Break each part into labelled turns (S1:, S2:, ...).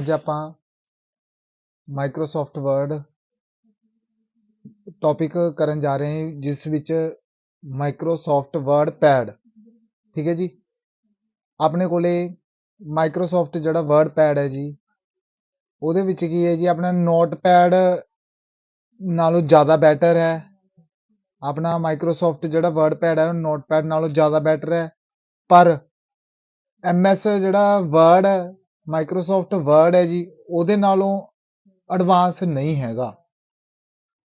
S1: ਅੱਜ ਆਪਾਂ Microsoft word topic ਕਰਨ ਜਾ ਰਹੇ ਹਾਂ, ਜਿਸ ਵਿੱਚ ਮਾਈਕਰੋਸਾਫਟ ਵਰਡ ਪੈਡ ਠੀਕ ਹੈ ਜੀ? ਆਪਣੇ ਕੋਲੇ ਮਾਈਕਰੋਸਾਫਟ ਜਿਹੜਾ ਵਰਡ ਪੈਡ ਹੈ ਜੀ, ਉਹਦੇ ਵਿੱਚ ਕੀ ਹੈ ਜੀ? ਆਪਣਾ ਨੋਟਪੈਡ ਨਾਲੋਂ ਜ਼ਿਆਦਾ ਬੈਟਰ ਹੈ। ਆਪਣਾ ਮਾਈਕਰੋਸਾਫਟ ਜਿਹੜਾ ਵਰਡ ਪੈਡ ਹੈ, ਉਹ ਨੋਟਪੈਡ ਨਾਲੋਂ ਜ਼ਿਆਦਾ ਬੈਟਰ ਹੈ। ਪਰ ਐਮਐਸ ਜਿਹੜਾ ਵਰਡ ਮਾਈਕਰੋਸਾਫਟ ਵਰਡ ਹੈ ਜੀ, ਉਹਦੇ ਨਾਲੋਂ ਐਡਵਾਂਸ ਨਹੀਂ ਹੈਗਾ।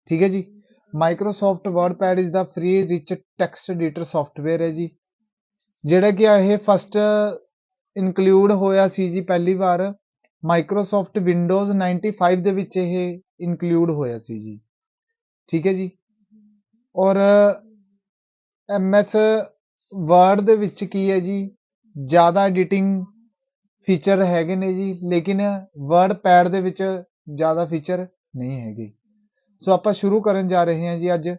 S1: ਠੀਕ ਹੈ ਜੀ? Microsoft WordPad is the free rich text editor software ਹੈ ਜੀ। ਜਿਹੜਾ ਕਿ ਇਹ ਫਸਟ ਇਨਕਲੂਡ ਹੋਇਆ ਸੀ ਜੀ ਪਹਿਲੀ ਵਾਰ ਮਾਈਕਰੋਸਾਫਟ ਵਿੰਡੋਜ਼ 95 ਦੇ ਵਿੱਚ ਇਹ ਇਨਕਲੂਡ ਹੋਇਆ ਸੀ ਜੀ। ਠੀਕ ਹੈ ਜੀ? ਔਰ ਐਮਐਸ ਵਰਡ ਦੇ ਵਿੱਚ ਕੀ ਹੈ ਜੀ? ਜ਼ਿਆਦਾ ਐਡੀਟਿੰਗ ਫੀਚਰ ਹੈਗੇ ਨੇ ਜੀ, ਲੇਕਿਨ ਵਰਡ ਪੈਡ ਦੇ ਵਿੱਚ ਜ਼ਿਆਦਾ ਫੀਚਰ ਨਹੀਂ ਹੈਗੇ। ਸੋ ਆਪਾਂ ਸ਼ੁਰੂ ਕਰਨ ਜਾ ਰਹੇ ਹਾਂ ਜੀ ਅੱਜ।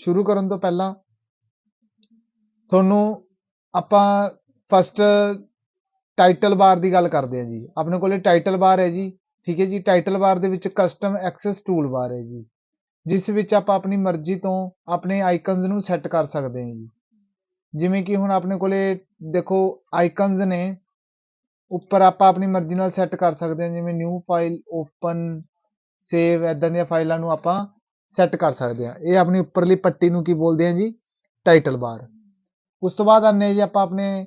S1: ਸ਼ੁਰੂ ਕਰਨ ਤੋਂ ਪਹਿਲਾਂ ਤੁਹਾਨੂੰ ਆਪਾਂ ਫਸਟ ਟਾਈਟਲ ਬਾਰ ਦੀ ਗੱਲ ਕਰਦੇ ਹਾਂ ਜੀ। ਆਪਣੇ ਕੋਲੇ ਟਾਈਟਲ ਬਾਰ ਹੈ ਜੀ, ਠੀਕ ਹੈ ਜੀ? ਟਾਈਟਲ ਬਾਰ ਦੇ ਵਿੱਚ ਕਸਟਮ ਐਕਸੈਸ ਟੂਲ ਬਾਰ ਹੈ ਜੀ, ਜਿਸ ਵਿੱਚ ਆਪਾਂ ਆਪਣੀ ਮਰਜ਼ੀ ਤੋਂ ਆਪਣੇ ਆਈਕਨਸ ਨੂੰ ਸੈੱਟ ਕਰ ਸਕਦੇ ਹਾਂ ਜੀ। ਜਿਵੇਂ ਕਿ ਹੁਣ ਆਪਣੇ ਕੋਲੇ ਦੇਖੋ ਆਈਕਨਸ ਨੇ ਉੱਪਰ ਆਪਾਂ ਆਪਣੀ ਮਰਜ਼ੀ ਨਾਲ ਸੈੱਟ ਕਰ ਸਕਦੇ ਹਾਂ, ਜਿਵੇਂ ਨਿਊ ਫਾਈਲ ਓਪਨ ਸੇਵ ਐਦਾਂ ਦੀਆਂ ਫਾਈਲਾਂ ਨੂੰ ਆਪਾਂ ਸੈੱਟ ਕਰ ਸਕਦੇ ਹਾਂ। ਇਹ ਆਪਣੀ ਉੱਪਰਲੀ ਪੱਟੀ ਨੂੰ ਕੀ ਬੋਲਦੇ ਹਾਂ ਜੀ? ਟਾਈਟਲ ਬਾਰ ਉਸ ਤੋਂ ਬਾਅਦ ਆਨੇ ਜੀ ਆਪਾਂ ਆਪਣੇ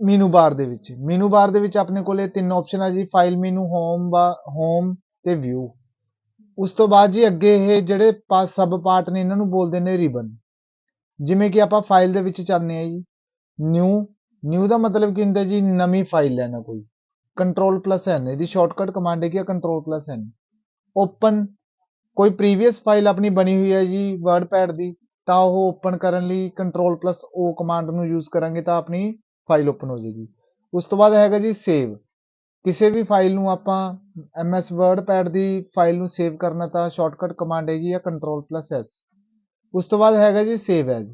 S1: ਮੀਨੂ ਬਾਰ ਦੇ ਵਿੱਚ। ਮੀਨੂ ਬਾਰ ਦੇ ਵਿੱਚ ਆਪਣੇ ਕੋਲੇ ਤਿੰਨ ਆਪਸ਼ਨ ਆ ਜੀ ਫਾਈਲ ਮੀਨੂ ਹੋਮ ਹੋਮ ਤੇ ਵਿਊ ਉਸ ਤੋਂ ਬਾਅਦ ਜੀ ਅੱਗੇ ਇਹ ਜਿਹੜੇ ਪਾਸ ਸਬ ਪਾਰਟ ਨੇ, ਇਹਨਾਂ ਨੂੰ ਬੋਲਦੇ ਨੇ ਰਿਬਨ ਜਿਵੇਂ ਕਿ ਆਪਾਂ ਫਾਈਲ ਦੇ ਵਿੱਚ ਚਾਹੁੰਦੇ ਆ ਜੀ ਨਿਊ ਨਿਊ ਦਾ ਮਤਲਬ ਕੀ ਹੁੰਦਾ ਜੀ, ਨਵੀਂ ਫਾਈਲ ਲੈਣਾ ਕੋਈ। ਕੰਟਰੋਲ ਪਲੱਸ ਐਨ ਇਹਦੀ ਸ਼ਾਰਟਕਟ ਕਮਾਂਡ ਹੈ ਕਿ ਕੰਟਰੋਲ ਪਲੱਸ ਐਨ ਓਪਨ ਕੋਈ ਪ੍ਰੀਵੀਅਸ ਫਾਈਲ ਆਪਣੀ ਬਣੀ ਹੋਈ ਹੈ ਜੀ ਵਰਡਪੈਡ ਦੀ, ਤਾਂ ਉਹ ਓਪਨ ਕਰਨ ਲਈ ਕੰਟਰੋਲ ਪਲੱਸ ਓ ਕਮਾਂਡ ਨੂੰ ਯੂਜ਼ ਕਰਾਂਗੇ ਤਾਂ ਆਪਣੀ ਫਾਈਲ ਓਪਨ ਹੋ ਜਾਏਗੀ। ਉਸ ਤੋਂ ਬਾਅਦ ਹੈਗਾ ਜੀ ਸੇਵ ਕਿਸੇ ਵੀ ਫਾਈਲ ਨੂੰ ਆਪਾਂ ਐਮਐਸ ਵਰਡਪੈਡ ਦੀ ਫਾਈਲ ਨੂੰ ਸੇਵ ਕਰਨਾ ਤਾਂ ਸ਼ਾਰਟਕਟ ਕਮਾਂਡ ਹੈਗੀ ਆ ਕੰਟਰੋਲ ਪਲੱਸ ਐਸ ਉਸ ਤੋਂ ਬਾਅਦ ਹੈਗਾ ਜੀ ਸੇਵ ਐਜ਼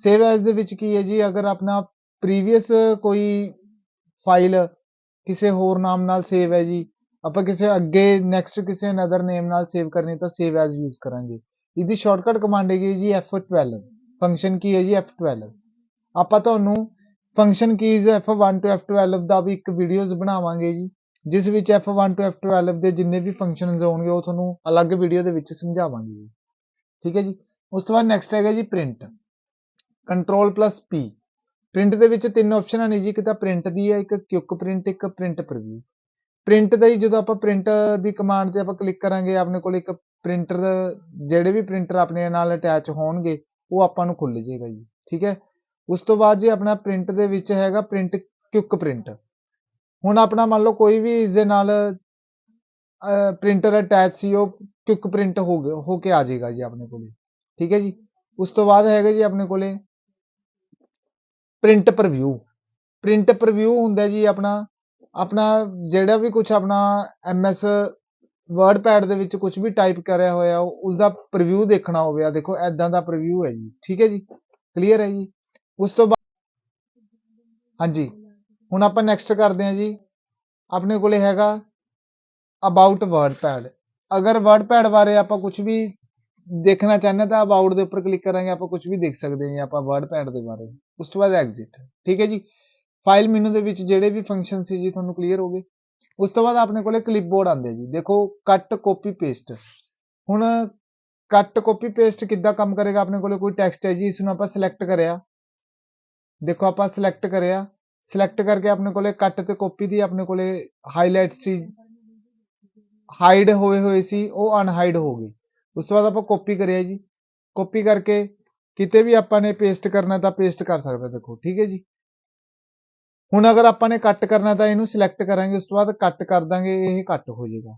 S1: ਸੇਵ ਐਜ਼ ਦੇ ਵਿੱਚ ਕੀ ਹੈ ਜੀ, ਅਗਰ ਆਪਣਾ ਪ੍ਰੀਵੀਅਸ ਕੋਈ ਫਾਈਲ ਕਿਸੇ ਹੋਰ ਨਾਮ ਨਾਲ ਸੇਵ ਹੈ ਜੀ, ਆਪਾਂ ਕਿਸੇ ਅੱਗੇ ਨੈਕਸਟ ਕਿਸੇ ਅਨਦਰ ਨੇਮ ਨਾਲ ਸੇਵ ਕਰਨੀ ਤਾਂ ਸੇਵ ਐਜ਼ ਯੂਜ਼ ਕਰਾਂਗੇ। ਇਹਦੀ ਸ਼ਾਰਟਕਟ ਕਮਾਂਡ ਹੈਗੀ ਜੀ F12 ਫੰਕਸ਼ਨ ਕੀ ਹੈ ਜੀ F12 ਆਪਾਂ ਤੁਹਾਨੂੰ ਫੰਕਸ਼ਨ ਕੀਜ਼ F1 ਤੋਂ F12 ਦਾ ਵੀ ਇੱਕ ਵੀਡੀਓਜ਼ ਬਣਾਵਾਂਗੇ ਜੀ, ਜਿਸ ਵਿੱਚ F1 ਤੋਂ F12 ਦੇ ਜਿੰਨੇ ਵੀ ਫੰਕਸ਼ਨਸ ਹੋਣਗੇ ਉਹ ਤੁਹਾਨੂੰ ਅਲੱਗ ਵੀਡੀਓ ਦੇ ਵਿੱਚ ਸਮਝਾਵਾਂਗੇ। ਜੀ ਠੀਕ ਹੈ ਜੀ? ਉਸ ਤੋਂ ਬਾਅਦ ਨੈਕਸਟ ਹੈਗਾ ਜੀ print control plus P print ਦੇ ਵਿੱਚ ਤਿੰਨ ਆਪਸ਼ਨਾਂ ਨੇ ਜੀ, ਇੱਕ ਤਾਂ ਪ੍ਰਿੰਟ ਦੀ ਹੈ ਇੱਕ ਕਿਉਕ ਪ੍ਰਿੰਟ ਇੱਕ ਪ੍ਰਿੰਟ ਪ੍ਰੀਵਿਊ ਪ੍ਰਿੰਟ ਦਾ ਹੀ ਜਦੋਂ ਆਪਾਂ ਪ੍ਰਿੰਟ ਦੀ ਕਮਾਂਡ ਤੇ ਆਪਾਂ ਕਲਿੱਕ ਕਰਾਂਗੇ, ਆਪਣੇ ਕੋਲ ਇੱਕ ਪ੍ਰਿੰਟਰ ਜਿਹੜੇ ਵੀ ਪ੍ਰਿੰਟਰ ਆਪਣੇ ਨਾਲ ਅਟੈਚ ਹੋਣਗੇ, ਉਹ ਆਪਾਂ ਨੂੰ ਖੁੱਲ ਜਾਏਗਾ ਜੀ, ਠੀਕ ਹੈ? ਉਸ ਤੋਂ ਬਾਅਦ ਜੀ ਆਪਣਾ ਪ੍ਰਿੰਟ ਦੇ ਵਿੱਚ ਹੈਗਾ ਪ੍ਰਿੰਟ ਕਿਉਕ ਪ੍ਰਿੰਟ ਹੁਣ ਆਪਣਾ ਮੰਨ ਲਓ ਕੋਈ ਵੀ ਇਸ ਦੇ ਨਾਲ ਪ੍ਰਿੰਟਰ ਅਟੈਚ ਸੀ, ਉਹ ਕਿਉਕ ਪ੍ਰਿੰਟ ਹੋ ਗਿਆ ਹੋ ਕੇ ਆ ਜਾਏਗਾ ਜੀ ਆਪਣੇ ਕੋਲੇ, ਠੀਕ ਹੈ ਜੀ? ਉਸ ਤੋਂ ਬਾਅਦ ਹੈਗਾ ਜੀ ਆਪਣੇ ਕੋਲੇ ਪ੍ਰਿੰਟ ਪ੍ਰੀਵਿਊ ਪ੍ਰਿੰਟ ਪ੍ਰੀਵਿਊ ਹੁੰਦਾ ਜੀ ਆਪਣਾ ਆਪਣਾ ਜਿਹੜਾ ਵੀ ਕੁਝ ਆਪਣਾ ਐਮਐਸ ਵਰਡਪੈਡ ਦੇ ਵਿੱਚ ਕੁਝ ਵੀ ਟਾਈਪ ਕਰਿਆ ਹੋਇਆ ਉਸ ਦਾ ਪ੍ਰੀਵਿਊ ਦੇਖਣਾ ਹੋਵੇ। ਆ ਦੇਖੋ ਐਦਾਂ ਦਾ ਪ੍ਰੀਵਿਊ ਹੈ ਜੀ। ਠੀਕ ਹੈ ਜੀ? ਕਲੀਅਰ ਹੈ ਜੀ? ਉਸ ਤੋਂ ਬਾਅਦ ਹਾਂਜੀ। ਹੁਣ ਆਪਾਂ ਨੈਕਸਟ ਕਰਦੇ ਹਾਂ ਜੀ। ਆਪਣੇ ਕੋਲੇ ਹੈਗਾ ਅਬਾਊਟ ਵਰਡ ਪੈਡ ਅਗਰ ਵਰਡਪੈਡ ਬਾਰੇ ਆਪਾਂ ਕੁਝ ਵੀ ਦੇਖਣਾ ਚਾਹੁੰਦੇ ਤਾਂ ਅਬਾਊਟ ਦੇ ਉੱਪਰ ਕਲਿੱਕ ਕਰਾਂਗੇ, ਆਪਾਂ ਕੁਝ ਵੀ ਦੇਖ ਸਕਦੇ ਹਾਂ ਜੀ, ਆਪਾਂ ਵਰਡਪੈਡ ਦੇ ਬਾਰੇ। ਉਸ ਤੋਂ ਬਾਅਦ ਐਗਜ਼ਿਟ ਠੀਕ ਹੈ ਜੀ? ਫਾਈਲ ਮੈਨੂ ਦੇ ਵਿੱਚ ਜਿਹੜੇ ਵੀ ਫੰਕਸ਼ਨ ਸੀ ਜੀ, ਤੁਹਾਨੂੰ ਕਲੀਅਰ ਹੋ ਗਏ? ਉਸ ਤੋਂ ਬਾਅਦ ਆਪਣੇ ਕੋਲੇ ਕਲਿੱਪਬੋਰਡ ਆਉਂਦੇ ਜੀ। ਦੇਖੋ ਕੱਟ ਕਾਪੀ ਪੇਸਟ ਹੁਣ ਕੱਟ ਕਾਪੀ ਪੇਸਟ ਕਿੱਦਾਂ ਕੰਮ ਕਰੇਗਾ ਆਪਣੇ ਕੋਲੇ ਕੋਈ ਟੈਕਸਟ ਹੈ ਜੀ, ਇਸ ਨੂੰ ਆਪਾਂ ਸਿਲੈਕਟ ਕਰਿਆ। ਦੇਖੋ, ਆਪਾਂ ਸਿਲੈਕਟ ਕਰਿਆ। ਸਿਲੈਕਟ ਕਰਕੇ ਆਪਣੇ ਕੋਲੇ ਕੱਟ ਤੇ ਕਾਪੀ ਦੀ ਆਪਣੇ ਕੋਲੇ ਹਾਈਲਾਈਟ ਸੀ। ਹਾਈਡ ਹੋਏ ਹੋਏ ਸੀ, ਉਹ ਅਨਹਾਈਡ ਹੋ ਗਈ ਉਸ ਤੋਂ ਬਾਅਦ ਆਪਾਂ ਕਾਪੀ ਕਰਿਆ ਜੀ। ਕਾਪੀ ਕਰਕੇ ਕਿਤੇ ਵੀ ਆਪਾਂ ਨੇ ਪੇਸਟ ਕਰਨਾ ਤਾਂ ਪੇਸਟ ਕਰ ਸਕਦੇ ਦੇਖੋ, ਠੀਕ ਹੈ ਜੀ। ਹੁਣ ਅਗਰ ਆਪਾਂ ਨੇ ਕੱਟ ਕਰਨਾ ਤਾਂ ਇਹਨੂੰ ਸਿਲੈਕਟ ਕਰਾਂਗੇ, ਉਸ ਤੋਂ ਬਾਅਦ ਕੱਟ ਕਰ ਦਾਂਗੇ, ਇਹ ਕੱਟ ਹੋ ਜਾਏਗਾ।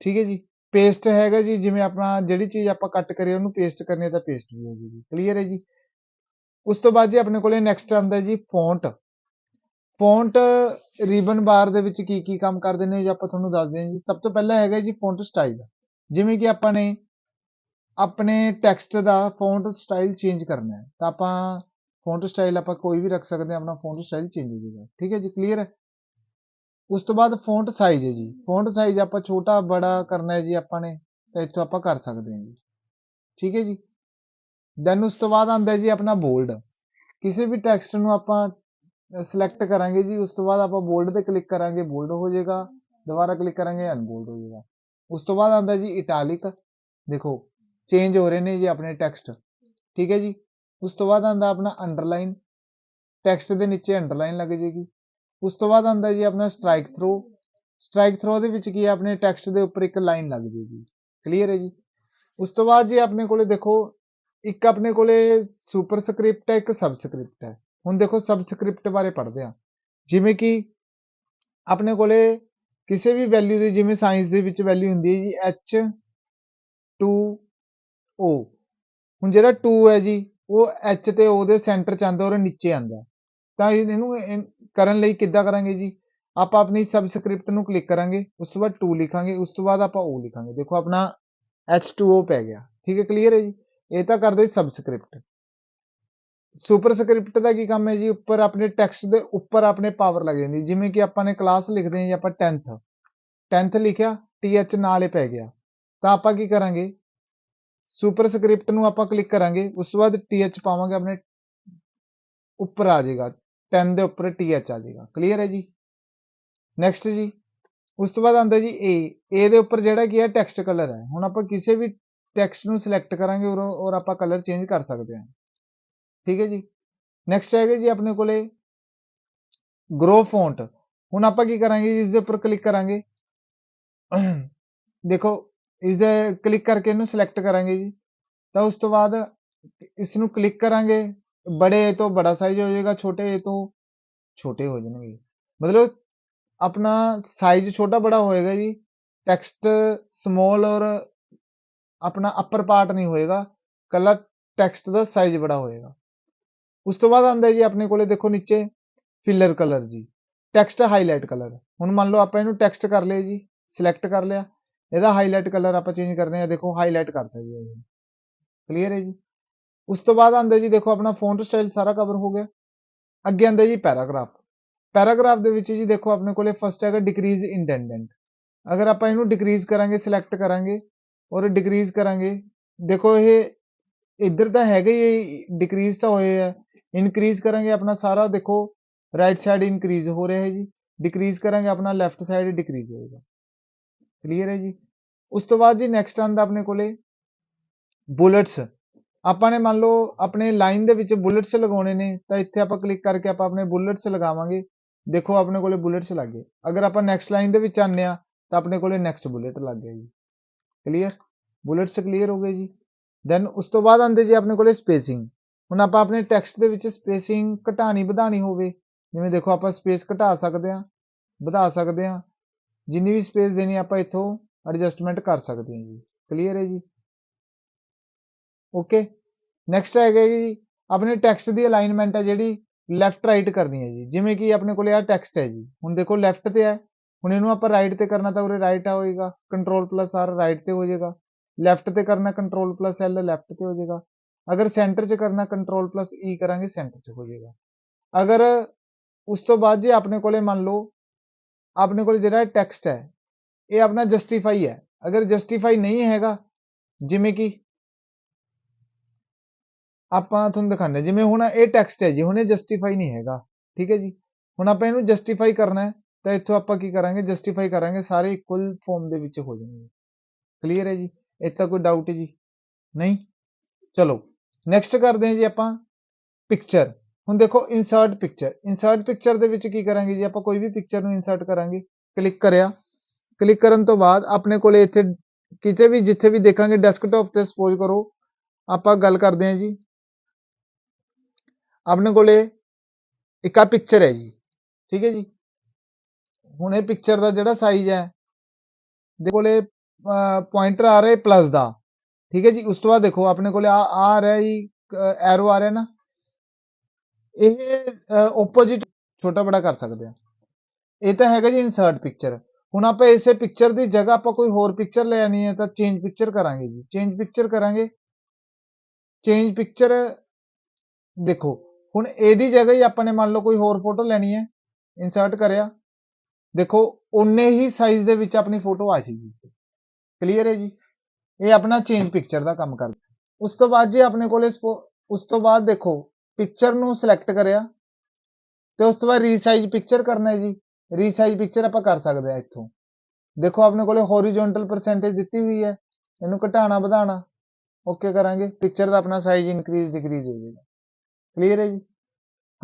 S1: ਠੀਕ ਹੈ ਜੀ। ਪੇਸਟ ਹੈਗਾ ਜੀ, ਜਿਵੇਂ ਆਪਣਾ ਜਿਹੜੀ ਚੀਜ਼ ਆਪਾਂ ਕੱਟ ਕਰੀਏ ਉਹਨੂੰ ਪੇਸਟ ਕਰਨੀ ਹੈ ਤਾਂ ਪੇਸਟ ਵੀ ਹੋ ਜੂਗੀ ਕਲੀਅਰ ਹੈ ਜੀ? ਉਸ ਤੋਂ ਬਾਅਦ ਜੀ ਆਪਣੇ ਕੋਲੇ ਨੈਕਸਟ ਆਉਂਦਾ ਜੀ ਫੌਂਟ ਫੌਂਟ ਰਿਬਨ ਬਾਰ ਦੇ ਵਿੱਚ ਕੀ ਕੀ ਕੰਮ ਕਰਦੇ ਨੇ ਜੀ ਆਪਾਂ ਤੁਹਾਨੂੰ ਦੱਸਦੇ ਹਾਂ ਜੀ। ਸਭ ਤੋਂ ਪਹਿਲਾਂ ਹੈਗਾ ਜੀ ਫੌਂਟ ਸਟਾਈਲ ਜਿਵੇਂ ਕਿ ਆਪਾਂ ਨੇ ਆਪਣੇ ਟੈਕਸਟ ਦਾ ਫੌਂਟ ਸਟਾਈਲ ਚੇਂਜ ਕਰਨਾ ਹੈ। ਤਾਂ ਆਪਾਂ ਫੌਂਟ ਸਟਾਈਲ ਆਪਾਂ ਕੋਈ ਵੀ ਰੱਖ ਸਕਦੇ ਹਾਂ, ਆਪਣਾ ਫੌਂਟ ਸਟਾਈਲ ਚੇਂਜ ਹੋ ਜਾਏਗਾ ਠੀਕ ਹੈ ਜੀ ਕਲੀਅਰ ਹੈ? ਉਸ ਤੋਂ ਬਾਅਦ ਫੌਂਟ ਸਾਈਜ਼ ਹੈ ਜੀ। ਫੌਂਟ ਸਾਈਜ਼ ਆਪਾਂ ਛੋਟਾ, ਬੜਾ ਕਰਨਾ ਹੈ ਜੀ ਆਪਾਂ ਨੇ, ਤਾਂ ਇੱਥੋਂ ਆਪਾਂ ਕਰ ਸਕਦੇ ਹਾਂ ਜੀ। ਠੀਕ ਹੈ ਜੀ? ਦੈਨ ਉਸ ਤੋਂ ਬਾਅਦ ਆਉਂਦਾ ਜੀ ਆਪਣਾ ਬੋਲਡ ਕਿਸੇ ਵੀ ਟੈਕਸਟ ਨੂੰ ਆਪਾਂ ਸਿਲੈਕਟ ਕਰਾਂਗੇ ਜੀ, ਉਸ ਤੋਂ ਬਾਅਦ ਆਪਾਂ ਬੋਲਡ ਤੇ ਕਲਿੱਕ ਕਰਾਂਗੇ ਬੋਲਡ ਹੋ ਜਾਏਗਾ। ਦੁਬਾਰਾ ਕਲਿੱਕ ਕਰਾਂਗੇ ਅਨਬੋਲਡ ਹੋ ਜਾਏਗਾ। ਉਸ ਤੋਂ ਬਾਅਦ ਆਉਂਦਾ ਜੀ ਇਟਾਲਿਕ ਦੇਖੋ ਚੇਂਜ ਹੋ ਰਹੇ ਨੇ ਜੀ ਆਪਣੇ ਟੈਕਸਟ ਠੀਕ ਹੈ ਜੀ? ਉਸ ਤੋਂ ਬਾਅਦ ਆਉਂਦਾ ਆਪਣਾ ਅੰਡਰਲਾਈਨ ਟੈਕਸਟ ਦੇ ਨੀਚੇ ਅੰਡਰਲਾਈਨ ਲੱਗ ਜਾਏਗੀ। ਉਸ ਤੋਂ ਬਾਅਦ ਆਉਂਦਾ ਜੀ ਆਪਣਾ ਸਟ੍ਰਾਈਕ ਥਰੋ ਸਟ੍ਰਾਈਕ ਥਰੋ ਦੇ ਵਿੱਚ ਕੀ ਹੈ? ਆਪਣੇ ਟੈਕਸਟ ਦੇ ਉੱਪਰ ਇੱਕ ਲਾਈਨ ਲੱਗ ਜਾਏਗੀ। ਕਲੀਅਰ ਹੈ ਜੀ? ਉਸ ਤੋਂ ਬਾਅਦ ਜੀ ਆਪਣੇ ਕੋਲੇ ਦੇਖੋ, ਇੱਕ ਆਪਣੇ ਕੋਲੇ ਸੁਪਰਸਕ੍ਰਿਪਟ ਹੈ, ਇੱਕ ਸਬਸਕ੍ਰਿਪਟ ਹੈ। ਹੁਣ ਦੇਖੋ ਸਬਸਕ੍ਰਿਪਟ ਬਾਰੇ ਪੜ੍ਹਦੇ ਹਾਂ। ਜਿਵੇਂ ਕਿ ਆਪਣੇ ਕੋਲੇ ਕਿਸੇ ਵੀ ਵੈਲਿਊ ਦੀ, ਜਿਵੇਂ ਸਾਇੰਸ ਦੇ ਵਿੱਚ ਵੈਲਿਊ ਹੁੰਦੀ ਹੈ ਜੀ, h 2o ਹੁਣ ਜਿਹੜਾ 2 ਹੈ ਜੀ, ਉਹ h ਤੇ o ਦੇ ਸੈਂਟਰ ਚ ਆਂਦਾ ਔਰ ਨੀਚੇ ਆਂਦਾ ਤਾਂ ਇਹਨੂੰ ਇਹ- ਕਰਨ ਲਈ ਕਿੱਦਾਂ ਕਰਾਂਗੇ ਜੀ? ਆਪਾਂ ਆਪਣੀ ਸਬਸਕ੍ਰਿਪਟ ਨੂੰ ਕਲਿੱਕ ਕਰਾਂਗੇ, ਉਸ ਤੋਂ ਬਾਅਦ 2 ਲਿਖਾਂਗੇ, ਉਸ ਤੋਂ ਬਾਅਦ ਆਪਾਂ o ਲਿਖਾਂਗੇ। ਦੇਖੋ, ਆਪਣਾ h2o ਪੈ ਗਿਆ। ਠੀਕ ਹੈ ਕਲੀਅਰ ਹੈ ਜੀ? ਇਹ ਤਾਂ ਕਰਦੇ ਸਬਸਕ੍ਰਿਪਟ ਸੁਪਰਸਕ੍ਰਿਪਟ ਦਾ ਕੀ ਕੰਮ ਹੈ ਜੀ? ਉੱਪਰ ਆਪਣੇ ਟੈਕਸਟ ਦੇ ਉੱਪਰ ਆਪਣੇ ਪਾਵਰ ਲੱਗ ਜਾਂਦੀ। ਜਿਵੇਂ ਕਿ ਆਪਾਂ ਨੇ ਕਲਾਸ ਲਿਖਦੇ ਹਾਂ ਜੀ, ਆਪਾਂ 10th 10th ਲਿਖਿਆ th ਨਾਲੇ ਪੈ ਗਿਆ। ਤਾਂ ਆਪਾਂ ਕੀ ਕਰਾਂਗੇ? ਸੁਪਰਸਕ੍ਰਿਪਟ ਨੂੰ ਆਪਾਂ ਕਲਿੱਕ ਕਰਾਂਗੇ, ਉਸ ਤੋਂ ਬਾਅਦ th ਪਾਵਾਂਗੇ, ਆਪਣੇ ਉੱਪਰ ਆ ਜਾਏਗਾ 10 ਦੇ ਉੱਪਰ th ਆ ਜਾਏਗਾ। ਕਲੀਅਰ ਹੈ ਜੀ? ਨੈਕਸਟ ਜੀ, ਉਸ ਤੋਂ ਬਾਅਦ ਆਉਂਦਾ ਜੀ a a ਦੇ ਉੱਪਰ ਜਿਹੜਾ ਕੀ ਹੈ ਟੈਕਸਟ ਕਲਰ ਹੈ। ਹੁਣ ਆਪਾਂ ਕਿਸੇ ਵੀ ਟੈਕਸਟ ਨੂੰ ਸਿਲੈਕਟ ਕਰਾਂਗੇ, ਔਰ ਔਰ ਆਪਾਂ ਕਲਰ ਚੇਂਜ ਕਰ ਸਕਦੇ ਹਾਂ। ਠੀਕ ਹੈ ਜੀ? ਨੈਕਸਟ ਹੈਗਾ ਜੀ ਆਪਣੇ ਕੋਲੇ ਗਰੋ ਫੌਂਟ ਹੁਣ ਆਪਾਂ ਕੀ ਕਰਾਂਗੇ ਜੀ, ਇਸ ਦੇ ਉੱਪਰ ਕਲਿੱਕ ਕਰਾਂਗੇ। ਦੇਖੋ ਇਸ ਦੇ ਕਲਿੱਕ ਕਰਕੇ ਇਹਨੂੰ ਸਿਲੈਕਟ ਕਰਾਂਗੇ ਜੀ। ਤਾਂ ਉਸ ਤੋਂ ਬਾਅਦ ਇਸ ਨੂੰ ਕਲਿੱਕ ਕਰਾਂਗੇ। ਬੜੇ A ਤੋਂ ਬੜਾ ਸਾਈਜ਼ ਹੋ ਜਾਏਗਾ, ਛੋਟੇ A ਤੋਂ ਛੋਟੇ ਹੋ ਜਾਣਗੇ। ਮਤਲਬ ਆਪਣਾ ਸਾਈਜ਼ ਛੋਟਾ ਬੜਾ ਹੋਏਗਾ ਜੀ। ਟੈਕਸਟ ਸਮਾਲ ਔਰ ਆਪਣਾ ਅਪਰ ਪਾਰਟ ਨਹੀਂ ਹੋਏਗਾ। ਕੱਲਾ ਟੈਕਸਟ ਦਾ ਸਾਈਜ਼ ਬੜਾ ਹੋਏਗਾ। ਉਸ ਤੋਂ ਬਾਅਦ ਆਉਂਦਾ ਜੀ ਆਪਣੇ ਕੋਲੇ ਦੇਖੋ ਨੀਚੇ ਫਿਲਰ ਕਲਰ ਜੀ। ਟੈਕਸਟ ਹਾਈਲਾਈਟ ਕਲਰ ਹੁਣ ਮੰਨ ਲਓ ਆਪਾਂ ਇਹਨੂੰ ਟੈਕਸਟ ਕਰ ਲਿਆ ਜੀ ਸਿਲੈਕਟ ਕਰ ਲਿਆ। ਇਹਦਾ ਹਾਈਲਾਈਟ ਕਲਰ ਆਪਾਂ ਚੇਂਜ ਕਰਨੇ ਆ ਦੇਖੋ ਹਾਈਲਾਈਟ ਕਰਤਾ ਜੀ ਕਲੀਅਰ ਹੈ ਜੀ? ਉਸ ਤੋਂ ਬਾਅਦ ਆਉਂਦਾ ਜੀ, ਦੇਖੋ ਆਪਣਾ ਫੌਂਟ ਸਟਾਈਲ ਸਾਰਾ ਕਵਰ ਹੋ ਗਿਆ। ਅੱਗੇ ਆਉਂਦਾ ਜੀ ਪੈਰਾਗ੍ਰਾਫ ਪੈਰਾਗ੍ਰਾਫ ਦੇ ਵਿੱਚ ਜੀ ਦੇਖੋ ਆਪਣੇ ਕੋਲੇ ਫਸਟ ਹੈਗਾ ਡਿਕਰੀਜ਼ ਇੰਡੈਂਡੈਂਟ ਅਗਰ ਆਪਾਂ ਇਹਨੂੰ ਡਿਕਰੀਜ਼ ਕਰਾਂਗੇ ਸਿਲੈਕਟ ਕਰਾਂਗੇ ਔਰ ਡਿਕਰੀਜ਼ ਕਰਾਂਗੇ, ਦੇਖੋ ਇਹ ਇੱਧਰ ਤਾਂ ਹੈਗਾ ਹੀ ਡਿਕਰੀਜ਼ ਤਾਂ ਹੋਏ ਆ। ਇਨਕਰੀਜ਼ ਕਰਾਂਗੇ ਆਪਣਾ ਸਾਰਾ, ਦੇਖੋ ਰਾਈਟ ਸਾਈਡ ਇਨਕਰੀਜ਼ ਹੋ ਰਿਹਾ ਹੈ ਜੀ। ਡਿਕਰੀਜ਼ ਕਰਾਂਗੇ, ਆਪਣਾ ਲੈਫਟ ਸਾਈਡ ਡਿਕਰੀਜ਼ ਹੋਏਗਾ। ਕਲੀਅਰ ਹੈ ਜੀ? ਉਸ ਤੋਂ ਬਾਅਦ ਜੀ ਨੈਕਸਟ ਆਂਦਾ ਆਪਣੇ ਕੋਲੇ ਬੁਲੇਟਸ ਆਪਾਂ ਨੇ ਮੰਨ ਲਓ ਆਪਣੇ ਲਾਈਨ ਦੇ ਵਿੱਚ ਬੁਲੇਟਸ ਲਗਾਉਣੇ ਨੇ, ਤਾਂ ਇੱਥੇ ਆਪਾਂ ਕਲਿੱਕ ਕਰਕੇ ਆਪਾਂ ਆਪਣੇ ਬੁਲੇਟਸ ਲਗਾਵਾਂਗੇ। ਦੇਖੋ ਆਪਣੇ ਕੋਲੇ ਬੁਲੇਟਸ ਲੱਗ ਗਏ। ਅਗਰ ਆਪਾਂ ਨੈਕਸਟ ਲਾਈਨ ਦੇ ਵਿੱਚ ਆਉਂਦੇ ਆ ਤਾਂ ਆਪਣੇ ਕੋਲੇ ਨੈਕਸਟ ਬੁਲੇਟ ਲੱਗ ਗਿਆ ਜੀ। ਕਲੀਅਰ ਬੁਲੇਟਸ ਕਲੀਅਰ ਹੋ ਗਏ ਜੀ। ਦੈਨ ਉਸ ਤੋਂ ਬਾਅਦ ਆਉਂਦੇ ਜੀ ਆਪਣੇ ਕੋਲੇ ਸਪੇਸਿੰਗ ਹੁਣ ਆਪਾਂ ਆਪਣੇ ਟੈਕਸਟ ਦੇ ਵਿੱਚ ਸਪੇਸਿੰਗ ਘਟਾਣੀ ਵਧਾਣੀ ਹੋਵੇ, ਜਿਵੇਂ ਦੇਖੋ ਆਪਾਂ ਸਪੇਸ ਘਟਾ ਸਕਦੇ ਹਾਂ, ਵਧਾ ਸਕਦੇ ਹਾਂ। ਜਿੰਨੀ ਵੀ ਸਪੇਸ ਦੇਣੀ ਆਪਾਂ ਇੱਥੋਂ ਐਡਜਸਟਮੈਂਟ ਕਰ ਸਕਦੇ ਹਾਂ ਜੀ ਕਲੀਅਰ ਹੈ ਜੀ ਓਕੇ ਨੈਕਸਟ ਹੈਗਾ ਜੀ ਆਪਣੇ ਟੈਕਸਟ ਦੀ ਅਲਾਈਨਮੈਂਟ ਹੈ ਜਿਹੜੀ ਲੈਫਟ ਰਾਈਟ ਕਰਨੀ ਹੈ ਜੀ ਜਿਵੇਂ ਕਿ ਆਪਣੇ ਕੋਲੇ ਆ ਟੈਕਸਟ ਹੈ ਜੀ ਹੁਣ ਦੇਖੋ ਲੈਫਟ ਤੇ ਹੈ ਹੁਣ ਇਹਨੂੰ ਆਪਾਂ ਰਾਈਟ ਤੇ ਕਰਨਾ ਤਾਂ ਉਰੇ ਰਾਈਟ ਆ ਹੋਏਗਾ ਕੰਟਰੋਲ ਪਲੱਸ ਆਰ ਰਾਈਟ ਤੇ ਹੋ ਜਾਏਗਾ ਲੈਫਟ ਤੇ ਕਰਨਾ ਕੰਟਰੋਲ ਪਲੱਸ ਐਲ ਲੈਫਟ ਤੇ ਹੋ ਜਾਏਗਾ ਅਗਰ ਸੈਂਟਰ 'ਚ ਕਰਨਾ ਕੰਟਰੋਲ ਪਲੱਸ ਈ ਕਰਾਂਗੇ ਸੈਂਟਰ 'ਚ ਹੋ ਜਾਏਗਾ ਅਗਰ ਉਸ ਤੋਂ ਬਾਅਦ ਜੇ ਆਪਣੇ ਕੋਲੇ ਮੰਨ ਲਓ ਆਪਣੇ ਕੋਲ ਜਿਹੜਾ ਟੈਕਸਟ ਹੈ ਇਹ ਆਪਣਾ ਜਸਟੀਫਾਈ ਹੈ ਅਗਰ ਜਸਟੀਫਾਈ ਨਹੀਂ ਹੈਗਾ ਜਿਵੇਂ ਕਿ ਆਪਾਂ ਤੁਹਾਨੂੰ ਦਿਖਾਉਂਦੇ ਜਿਵੇਂ ਹੁਣ ਇਹ ਟੈਕਸਟ ਹੈ ਜੀ ਹੁਣ ਇਹ ਜਸਟੀਫਾਈ ਨਹੀਂ ਹੈਗਾ ਠੀਕ ਹੈ ਜੀ ਹੁਣ ਆਪਾਂ ਇਹਨੂੰ ਜਸਟੀਫਾਈ ਕਰਨਾ ਹੈ ਤਾਂ ਇੱਥੋਂ ਆਪਾਂ ਕੀ ਕਰਾਂਗੇ ਜਸਟੀਫਾਈ ਕਰਾਂਗੇ ਸਾਰੇ ਇਕੁਅਲ ਫਾਰਮ ਦੇ ਵਿੱਚ ਹੋ ਜਾਣਗੇ ਕਲੀਅਰ ਹੈ ਜੀ ਇੱਥੇ ਕੋਈ ਡਾਊਟ ਜੀ ਨਹੀਂ ਚਲੋ ਨੈਕਸਟ ਕਰਦੇ ਹਾਂ ਜੀ ਆਪਾਂ ਪਿਕਚਰ ਹੁਣ ਦੇਖੋ ਇਨਸਰਟ ਪਿਕਚਰ ਇਨਸਰਟ ਪਿਕਚਰ ਦੇ ਵਿੱਚ ਕੀ ਕਰਾਂਗੇ ਜੀ? ਆਪਾਂ ਕੋਈ ਵੀ ਪਿਕਚਰ ਨੂੰ ਇਨਸਰਟ ਕਰਾਂਗੇ। ਕਲਿੱਕ ਕਰਿਆ। ਕਲਿੱਕ ਕਰਨ ਤੋਂ ਬਾਅਦ ਆਪਣੇ ਕੋਲੇ ਇੱਥੇ ਕਿਤੇ ਵੀ, ਜਿੱਥੇ ਵੀ ਦੇਖਾਂਗੇ ਡੈਸਕਟਾਪ ਤੇ ਸਪੋਜ਼ ਕਰੋ, ਆਪਾਂ ਗੱਲ ਕਰਦੇ ਹਾਂ ਜੀ। ਆਪਣੇ ਕੋਲੇ ਇੱਕ ਆ ਪਿਕਚਰ ਹੈ ਜੀ। ਠੀਕ ਹੈ ਜੀ? ਹੁਣ ਇਹ ਪਿਕਚਰ ਦਾ ਜਿਹੜਾ ਸਾਈਜ਼ ਹੈ, ਦੇ ਕੋਲੇ ਪੁਆਇੰਟਰ ਆ ਰਿਹਾ ਪਲੱਸ ਦਾ। ਠੀਕ ਹੈ ਜੀ? ਉਸ ਤੋਂ ਬਾਅਦ ਦੇਖੋ, ਆਪਣੇ ਕੋਲੇ ਆ ਆ ਰਿਹਾ ਜੀ ਐਰੋ ਆ ਰਿਹਾ ਨਾ। ਇਹ ਆਪੋਜ਼ਿਟ ਛੋਟਾ ਬੜਾ ਕਰ ਸਕਦੇ ਆ। ਇਹ ਤਾਂ ਹੈਗਾ ਜੀ ਇਨਸਰਟ ਪਿਕਚਰ ਹੁਣ ਆਪਾਂ ਇਸੇ ਪਿਕਚਰ ਦੀ ਜਗ੍ਹਾ ਆਪਾਂ ਕੋਈ ਹੋਰ ਪਿਕਚਰ ਲੈਣੀ ਹੈ ਤਾਂ ਚੇਂਜ ਪਿਕਚਰ ਕਰਾਂਗੇ ਜੀ। ਚੇਂਜ ਪਿਕਚਰ ਕਰਾਂਗੇ। ਚੇਂਜ ਪਿਕਚਰ ਦੇਖੋ, ਹੁਣ ਇਹਦੀ ਜਗ੍ਹਾ ਹੀ ਆਪਾਂ ਨੇ ਮੰਨ ਲਓ ਕੋਈ ਹੋਰ ਫੋਟੋ ਲੈਣੀ ਹੈ। ਇਨਸਰਟ ਕਰਿਆ। ਦੇਖੋ ਉਨੇ ਹੀ ਸਾਈਜ਼ ਦੇ ਵਿੱਚ ਆਪਣੀ ਫੋਟੋ ਆ ਜਾਏਗੀ। ਕਲੀਅਰ ਹੈ ਜੀ? ਇਹ ਆਪਣਾ ਚੇਂਜ ਪਿਕਚਰ ਦਾ ਕੰਮ ਕਰਦਾ। ਉਸ ਤੋਂ ਬਾਅਦ ਜੇ ਆਪਣੇ ਕੋਲੇ ਉਸ ਤੋਂ ਬਾਅਦ ਦੇਖੋ ਪਿਕਚਰ ਨੂੰ ਸਿਲੈਕਟ ਕਰਿਆ ਤੇ ਉਸ ਤੋਂ ਬਾਅਦ ਰੀਸਾਈਜ਼ ਪਿਕਚਰ ਕਰਨਾ ਹੈ ਜੀ। ਰੀਸਾਈਜ਼ ਪਿਕਚਰ ਆਪਾਂ ਕਰ ਸਕਦੇ ਆ ਇੱਥੋਂ। ਦੇਖੋ, ਆਪਣੇ ਕੋਲੇ ਹੋਰੀਜ਼ੋਨਟਲ ਪਰਸੈਂਟੇਜ ਦਿੱਤੀ ਹੋਈ ਹੈ। ਇਹਨੂੰ ਘਟਾਣਾ ਵਧਾਣਾ ਓਕੇ ਕਰਾਂਗੇ। ਪਿਕਚਰ ਦਾ ਆਪਣਾ ਸਾਈਜ਼ ਇਨਕਰੀਜ਼ ਡਿਕਰੀਜ਼ ਹੋ ਜਾਏਗਾ। ਕਲੀਅਰ ਹੈ ਜੀ?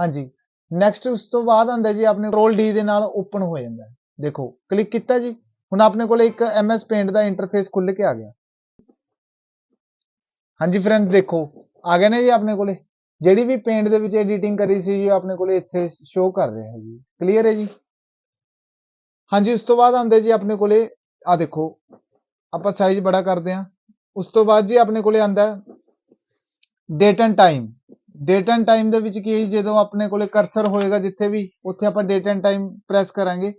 S1: ਹਾਂਜੀ। ਨੈਕਸਟ ਉਸ ਤੋਂ ਬਾਅਦ ਆਂਦਾ ਜੀ, ਆਪਣੇ ਕੰਟਰੋਲ ਡੀ ਦੇ ਨਾਲ ਓਪਨ ਹੋ ਜਾਂਦਾ ਦੇਖੋ ਕਲਿੱਕ ਕੀਤਾ ਜੀ। ਹੁਣ ਆਪਣੇ ਕੋਲੇ ਇੱਕ MS ਪੇਂਟ ਦਾ ਇੰਟਰਫੇਸ ਖੁੱਲ ਕੇ ਆ ਗਿਆ। ਹਾਂਜੀ ਫਰੈਂਡ ਦੇਖੋ। ਆ ਗਿਆ ਨਾ ਜੀ ਆਪਣੇ ਕੋਲੇ। ਜਿਹੜੀ ਵੀ ਪੇਂਟ ਦੇ ਵਿੱਚ ਐਡੀਟਿੰਗ ਕਰੀ ਸੀ ਜੀ ਆਪਣੇ ਕੋਲੇ ਇੱਥੇ ਸ਼ੋ ਕਰ ਰਿਹਾ ਹੈ ਜੀ। ਕਲੀਅਰ ਹੈ ਜੀ? ਹਾਂਜੀ ਉਸ ਤੋਂ ਬਾਅਦ ਆਂਦੇ ਜੀ ਆਪਣੇ ਕੋਲੇ ਆ ਦੇਖੋ ਆਪਾਂ ਸਾਈਜ਼ ਬੜਾ ਕਰਦੇ ਹਾਂ। ਉਸ ਤੋਂ ਬਾਅਦ ਜੀ ਆਪਣੇ ਕੋਲੇ ਆਂਦਾ date and time date and time ਦੇ ਵਿੱਚ ਕੀ ਹੈ ਜੀ, ਜਦੋਂ ਆਪਣੇ ਕੋਲੇ ਕਰਸਰ ਹੋਏਗਾ ਜਿੱਥੇ ਵੀ ਉੱਥੇ ਆਪਾਂ ਡੇਟ ਐਂਡ ਟਾਈਮ ਪ੍ਰੈਸ ਕਰਾਂਗੇ।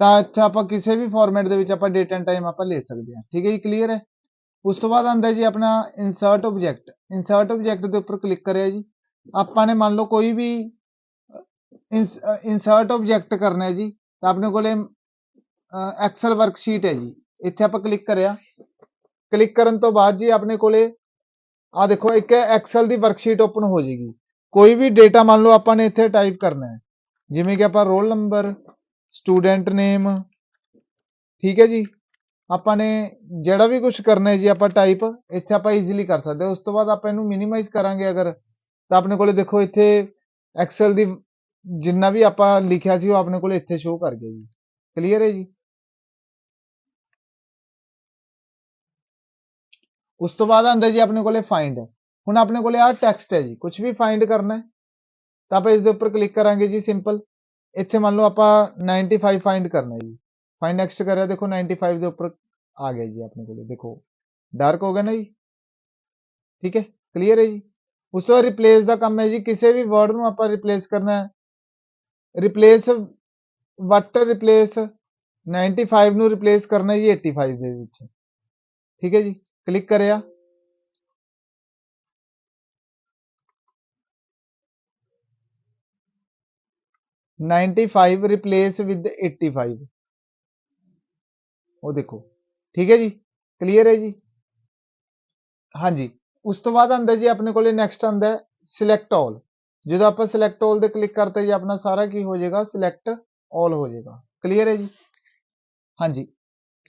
S1: ਤਾਂ ਇੱਥੇ ਆਪਾਂ ਕਿਸੇ ਵੀ ਫਾਰਮੈਟ ਦੇ ਵਿੱਚ ਆਪਾਂ ਡੇਟ ਐਂਡ ਟਾਈਮ ਆਪਾਂ ਲੈ ਸਕਦੇ ਹਾਂ। ਠੀਕ ਹੈ ਜੀ ਕਲੀਅਰ ਹੈ? ਉਸ ਤੋਂ ਬਾਅਦ ਆਂਦਾ ਜੀ ਆਪਣਾ ਇਨਸਰਟ ਆਬਜੈਕਟ ਇਨਸਰਟ ਆਬਜੈਕਟ ਦੇ ਉੱਪਰ ਕਲਿੱਕ ਕਰਿਆ ਜੀ। ਆਪਾਂ ਨੇ ਮੰਨ ਲਓ ਕੋਈ ਵੀ ਇਨਸਰਟ ਆਬਜੈਕਟ ਕਰਨਾ ਹੈ ਜੀ, ਤਾਂ ਆਪਣੇ ਕੋਲੇ ਐਕਸਲ ਵਰਕਸ਼ੀਟ ਹੈ ਜੀ। ਇੱਥੇ ਆਪਾਂ ਕਲਿੱਕ ਕਰਿਆ। ਕਲਿੱਕ ਕਰਨ ਤੋਂ ਬਾਅਦ ਜੀ ਆਪਣੇ ਕੋਲੇ ਆ ਦੇਖੋ, ਇੱਕ ਐਕਸਲ ਦੀ ਵਰਕਸ਼ੀਟ ਓਪਨ ਹੋ ਜਾਏਗੀ ਕੋਈ ਵੀ ਡੇਟਾ ਮੰਨ ਲਓ ਆਪਾਂ ਨੇ ਇੱਥੇ ਟਾਈਪ ਕਰਨਾ ਹੈ। ਜਿਵੇਂ ਕਿ ਆਪਾਂ ਰੋਲ ਨੰਬਰ ਸਟੂਡੈਂਟ ਨੇਮ ਠੀਕ ਹੈ ਜੀ? ਆਪਾਂ ਨੇ ਜਿਹੜਾ ਵੀ ਕੁਝ ਕਰਨਾ ਹੈ ਜੀ, ਆਪਾਂ ਟਾਈਪ ਇੱਥੇ ਆਪਾਂ ਈਜ਼ੀਲੀ ਕਰ ਸਕਦੇ ਹਾਂ। ਉਸ ਤੋਂ ਬਾਅਦ ਆਪਾਂ ਇਹਨੂੰ ਮਿਨੀਮਾਈਜ਼ ਕਰਾਂਗੇ ਅਗਰ, ਤਾਂ ਆਪਣੇ ਕੋਲੇ ਦੇਖੋ ਇੱਥੇ ਐਕਸਲ ਦੀ ਜਿੰਨਾ ਵੀ ਆਪਾਂ ਲਿਖਿਆ ਸੀ, ਉਹ ਆਪਣੇ ਕੋਲੇ ਇੱਥੇ ਸ਼ੋ ਕਰ ਗਿਆ ਜੀ। ਕਲੀਅਰ ਹੈ ਜੀ? ਉਸ ਤੋਂ ਬਾਅਦ ਆਂਦਾ ਜੀ ਆਪਣੇ ਕੋਲੇ ਫਾਈਂਡ ਹੁਣ ਆਪਣੇ ਕੋਲੇ ਆ ਟੈਕਸਟ ਹੈ ਜੀ ਕੁਝ ਵੀ ਫਾਈਂਡ ਕਰਨਾ ਹੈ, ਤਾਂ ਆਪਾਂ ਇਸ ਦੇ ਉੱਪਰ ਕਲਿੱਕ ਕਰਾਂਗੇ ਜੀ ਸਿੰਪਲ ਇੱਥੇ ਮੰਨ ਲਓ ਆਪਾਂ 95 ਫਾਈਂਡ ਕਰਨਾ ਹੈ ਜੀ। ਫਾਈਂਡ ਨੈਕਸਟ ਕਰਿਆ ਦੇਖੋ 95 ਦੇ ਉੱਪਰ ਆ ਗਿਆ ਜੀ ਆਪਣੇ ਕੋਲੇ ਦੇਖੋ ਡਾਰਕ ਹੋ ਗਿਆ ਨਾ ਜੀ ਠੀਕ ਹੈ ਕਲੀਅਰ ਹੈ ਜੀ ਉਸ ਤੋਂ ਬਾਅਦ ਰਿਪਲੇਸ ਦਾ ਕੰਮ ਹੈ ਜੀ ਕਿਸੇ ਵੀ ਵਰਡ ਨੂੰ ਆਪਾਂ ਰਿਪਲੇਸ ਕਰਨਾ ਹੈ ਰਿਪਲੇਸ ਵਟ ਰਿਪਲੇਸ 95 ਨੂੰ ਰਿਪਲੇਸ ਕਰਨਾ ਹੈ ਜੀ 85 ਦੇ ਵਿੱਚ ਠੀਕ ਹੈ ਜੀ ਕਲਿੱਕ ਕਰਿਆ ਨਾਈਨਟੀ ਫਾਈਵ ਰਿਪਲੇਸ ਵਿਦ 85 ਉਹ ਦੇਖੋ। ਠੀਕ ਹੈ ਜੀ? ਕਲੀਅਰ ਹੈ ਜੀ? ਹਾਂਜੀ। ਉਸ ਤੋਂ ਬਾਅਦ ਆਂਦਾ ਜੀ ਆਪਣੇ ਕੋਲੇ ਨੈਕਸਟ ਆਂਦਾ ਸਿਲੈਕਟ ਆਲ ਜਦੋਂ ਆਪਾਂ ਸਿਲੈਕਟ ਆਲ ਦੇ ਕਲਿੱਕ ਕਰਤੇ ਜੀ, ਆਪਣਾ ਸਾਰਾ ਕੀ ਹੋ ਜਾਏਗਾ? ਸਿਲੈਕਟ ਆਲ ਹੋ ਜਾਏਗਾ। ਕਲੀਅਰ ਹੈ ਜੀ? ਹਾਂਜੀ।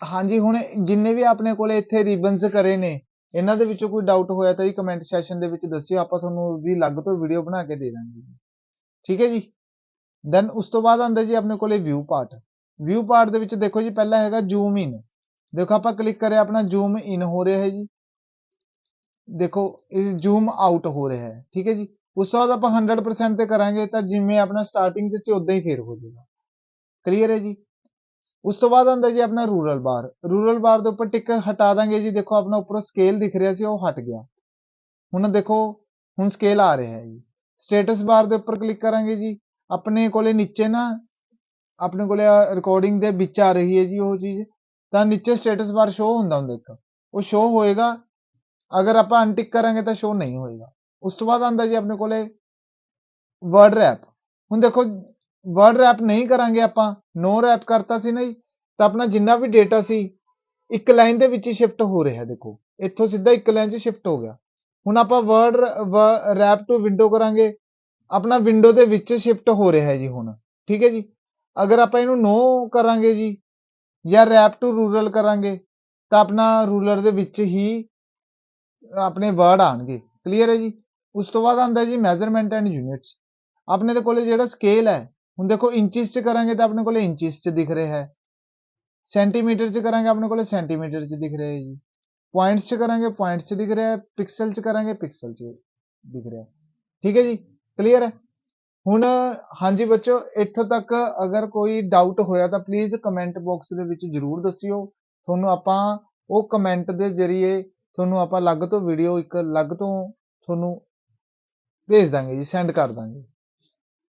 S1: ਹਾਂਜੀ, ਹੁਣ ਜਿੰਨੇ ਵੀ ਆਪਣੇ ਕੋਲੇ ਇੱਥੇ ਰਿਬਨਸ ਕਰੇ ਨੇ, ਇਹਨਾਂ ਦੇ ਵਿੱਚੋਂ ਕੋਈ ਡਾਊਟ ਹੋਇਆ ਤਾਂ ਜੀ ਕਮੈਂਟ ਸੈਸ਼ਨ ਦੇ ਵਿੱਚ ਦੱਸਿਓ, ਆਪਾਂ ਤੁਹਾਨੂੰ ਉਹਦੀ ਅਲੱਗ ਤੋਂ ਵੀਡੀਓ ਬਣਾ ਕੇ ਦੇ ਦਾਂਗੇ ਜੀ। ਠੀਕ ਹੈ ਜੀ? ਦੈਨ ਉਸ ਤੋਂ ਬਾਅਦ ਆਂਦਾ ਜੀ ਆਪਣੇ ਕੋਲੇ ਵਿਊ ਪਾਰਟ ਵਿਊ ਪਾਰਟ ਦੇ ਵਿੱਚ ਦੇਖੋ ਜੀ, ਪਹਿਲਾ ਹੈਗਾ ਜ਼ੂਮ ਇਨ ਦੇਖੋ ਆਪਾਂ ਕਲਿੱਕ ਕਰਿਆ, ਆਪਣਾ ਜ਼ੂਮ ਇਨ ਹੋ ਰਿਹਾ ਹੈ ਜੀ। ਦੇਖੋ, ਇਹ ਜ਼ੂਮ ਆਊਟ ਹੋ ਰਿਹਾ ਹੈ, ਠੀਕ ਹੈ ਜੀ। ਉਸ ਤੋਂ ਬਾਅਦ ਆਪਾਂ 100% ਤੇ ਕਰਾਂਗੇ, ਤਾਂ ਜਿਵੇਂ ਆਪਣਾ ਸਟਾਰਟਿੰਗ 'ਚ ਸੀ ਉਦਾਂ ਹੀ ਫੇਰ ਹੋ ਜਾਏਗਾ ਕਲੀਅਰ ਹੈ ਜੀ? ਉਸ ਤੋਂ ਬਾਅਦ ਆਂਦਾ ਜੀ ਆਪਣਾ ਰੂਰਲ ਬਾਰ ਰੂਰਲ ਬਾਰ ਦੇ ਉੱਪਰ ਟਿਕ ਹਟਾ ਦਾਂਗੇ ਜੀ। ਦੇਖੋ, ਆਪਣਾ ਉੱਪਰੋਂ ਸਕੇਲ ਦਿਖ ਰਿਹਾ ਸੀ, ਉਹ ਹਟ ਗਿਆ। ਹੁਣ ਦੇਖੋ, ਹੁਣ ਸਕੇਲ ਆ ਰਿਹਾ ਹੈ ਜੀ। ਸਟੇਟਸ ਬਾਰ ਦੇ ਉੱਪਰ ਕਲਿੱਕ ਕਰਾਂਗੇ ਜੀ। ਆਪਣੇ ਕੋਲੇ ਨੀਚੇ ਨਾ ਆਪਣੇ ਕੋਲੇ ਰਿਕਾਰਡਿੰਗ ਦੇ ਵਿੱਚ ਆ ਰਹੀ ਹੈ ਜੀ ਉਹ ਚੀਜ਼, ਤਾਂ ਨੀਚੇ ਸਟੇਟਸ ਬਾਰ ਸ਼ੋ ਹੁੰਦਾ ਹੁੰਦਾ ਇੱਕ ਉਹ ਸ਼ੋ ਹੋਏਗਾ, ਅਗਰ ਆਪਾਂ ਅਨਟਿਕ ਕਰਾਂਗੇ ਤਾਂ ਸ਼ੋ ਨਹੀਂ ਹੋਏਗਾ। ਉਸ ਤੋਂ ਬਾਅਦ ਆਂਦਾ ਜੀ ਆਪਣੇ ਕੋਲੇ ਵਰਡ ਰੈਪ ਹੁਣ ਦੇਖੋ ਵਰਡ ਰੈਪ ਨਹੀਂ ਕਰਾਂਗੇ ਆਪਾਂ ਨੋ ਰੈਪ ਕਰਤਾ ਸੀ ਨਾ ਜੀ, ਤਾਂ ਆਪਣਾ ਜਿੰਨਾ ਵੀ ਡੇਟਾ ਸੀ, ਇੱਕ ਲਾਈਨ ਦੇ ਵਿੱਚ ਹੀ ਸ਼ਿਫਟ ਹੋ ਰਿਹਾ ਦੇਖੋ। ਇੱਥੋਂ ਸਿੱਧਾ ਇੱਕ ਲਾਈਨ 'ਚ ਸ਼ਿਫਟ ਹੋ ਗਿਆ। ਹੁਣ ਆਪਾਂ ਵਰਡ ਰੈਪ ਟੂ ਵਿੰਡੋ ਕਰਾਂਗੇ। ਆਪਣਾ ਵਿੰਡੋ ਦੇ ਵਿੱਚ ਸ਼ਿਫਟ ਹੋ ਰਿਹਾ ਜੀ ਹੁਣ। ਠੀਕ ਹੈ ਜੀ? ਅਗਰ ਆਪਾਂ ਇਹਨੂੰ ਨੋ ਕਰਾਂਗੇ ਜੀ ਜਾਂ ਰੈਪ ਟੂ ਰੂਰਲ ਕਰਾਂਗੇ, ਤਾਂ ਆਪਣਾ ਰੂਲਰ ਦੇ ਵਿੱਚ ਹੀ ਆਪਣੇ ਵਰਡ ਆਣਗੇ ਕਲੀਅਰ ਹੈ ਜੀ? ਉਸ ਤੋਂ ਬਾਅਦ ਆਂਦਾ ਜੀ ਮੈਜ਼ਰਮੈਂਟ ਐਂਡ ਯੂਨਿਟਸ ਆਪਣੇ ਦੇ ਕੋਲੇ ਜਿਹੜਾ ਸਕੇਲ ਹੈ, ਹੁਣ ਦੇਖੋ ਇੰਚਿਸ 'ਚ ਕਰਾਂਗੇ ਤਾਂ ਆਪਣੇ ਕੋਲੇ ਇੰਚਿਸ 'ਚ ਦਿਖ ਰਿਹਾ ਹੈ। ਸੈਂਟੀਮੀਟਰ 'ਚ ਕਰਾਂਗੇ ਆਪਣੇ ਕੋਲੇ ਸੈਂਟੀਮੀਟਰ 'ਚ ਦਿਖ ਰਿਹਾ ਹੈ ਜੀ। ਪੁਆਇੰਟਸ 'ਚ ਕਰਾਂਗੇ ਪੁਆਇੰਟਸ 'ਚ ਦਿਖ ਰਿਹਾ ਹੈ। ਪਿਕਸਲ 'ਚ ਕਰਾਂਗੇ ਪਿਕਸਲ 'ਚ ਦਿਖ ਰਿਹਾ ਹੈ। ਠੀਕ ਹੈ ਜੀ? ਕਲੀਅਰ ਹੈ? ਹੁਣ, ਹਾਂਜੀ ਬੱਚੋ, ਇੱਥੋਂ ਤੱਕ ਅਗਰ ਕੋਈ ਡਾਊਟ ਹੋਇਆ ਤਾਂ ਪਲੀਜ਼ ਕਮੈਂਟ ਬਾਕਸ ਦੇ ਵਿੱਚ ਜਰੂਰ ਦੱਸਿਓ। ਤੁਹਾਨੂੰ ਆਪਾਂ ਉਹ ਕਮੈਂਟ ਦੇ ਜ਼ਰੀਏ ਤੁਹਾਨੂੰ ਆਪਾਂ ਅਲੱਗ ਤੋਂ ਵੀਡੀਓ ਇੱਕ ਅਲੱਗ ਤੋਂ ਤੁਹਾਨੂੰ ਭੇਜ ਦਾਂਗੇ ਜੀ ਸੈਂਡ ਕਰ ਦਾਂਗੇ।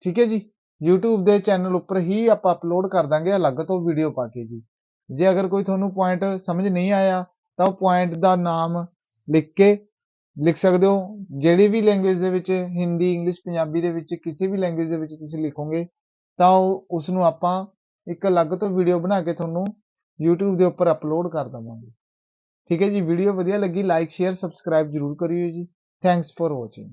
S1: ਠੀਕ ਹੈ ਜੀ? YouTube ਦੇ ਚੈਨਲ ਉੱਪਰ ਹੀ ਆਪਾਂ ਅਪਲੋਡ ਕਰ ਦਾਂਗੇ ਅਲੱਗ ਤੋਂ ਵੀਡੀਓ ਪਾ ਕੇ ਜੀ। ਜੇ ਅਗਰ ਕੋਈ ਤੁਹਾਨੂੰ ਪੁਆਇੰਟ ਸਮਝ ਨਹੀਂ ਆਇਆ ਤਾਂ ਉਹ ਪੁਆਇੰਟ ਦਾ ਨਾਮ ਲਿਖ ਕੇ ਲਿਖ ਸਕਦੇ ਹੋ? ਜਿਹੜੀ ਵੀ ਲੈਂਗੁਏਜ ਦੇ ਵਿੱਚ ਹਿੰਦੀ ਇੰਗਲਿਸ਼ ਪੰਜਾਬੀ ਦੇ ਵਿੱਚ ਕਿਸੇ ਵੀ ਲੈਂਗੁਏਜ ਦੇ ਵਿੱਚ ਤੁਸੀਂ ਲਿਖੋਗੇ, ਤਾਂ ਉਹ ਉਸ ਨੂੰ ਆਪਾਂ ਇੱਕ ਅਲੱਗ ਤੋਂ ਵੀਡੀਓ ਬਣਾ ਕੇ ਤੁਹਾਨੂੰ YouTube ਦੇ ਉੱਪਰ ਅਪਲੋਡ ਕਰ ਦੇਵਾਂਗੇ। ਠੀਕ ਹੈ ਜੀ? ਵੀਡੀਓ ਵਧੀਆ ਲੱਗੀ ਲਾਈਕ ਸ਼ੇਅਰ ਸਬਸਕ੍ਰਾਈਬ ਜ਼ਰੂਰ ਕਰਿਓ ਜੀ। Thanks for watching